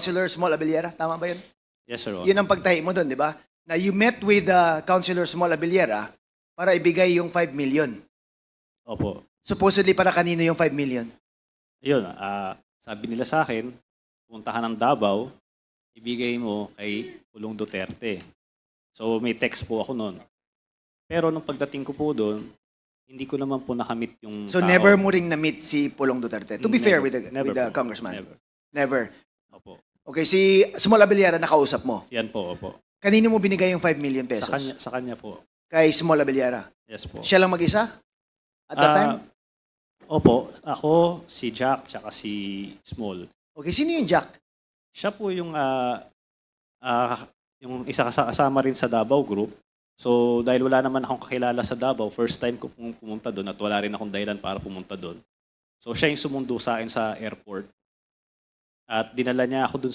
Councilor Small Abiliera, tama ba yun? Yes, Your Honor. Yun ang pagtahi mo doon, di ba? Na you met with uh, Councilor Small Abiliera para ibigay yung 5 million. Opo. Supposedly para kanino yung 5 million? Yun, ah, sabi nila sa akin, puntahan ng Davao, ibigay mo kay Pulong Duterte. So may text po ako noon. Pero nung pagdating ko po doon, hindi ko naman po nakamit yung So tao. never mo ring na-meet si Pulong Duterte. To be fair Never. with the, Never with the po. congressman. Never. Never. Opo. Okay, si Small Abiliera nakausap mo. Yan po, opo. Kanino mo binigay yung 5 million pesos? Sa kanya, sa kanya po. Kay Small Abiliera. Yes po. Siya lang mag-isa? At that Ah, time? Opo, ako, si Jack, tsaka si Small. Okay, sino yung Jack? Siya po yung ah, ah, yung isa kasa- kasama rin sa Davao Group. So dahil wala naman akong kakilala sa Davao, first time ko pum- pumunta doon at wala rin akong dahilan para pumunta doon. So siya yung sumundo sa akin sa airport. At dinala niya ako doon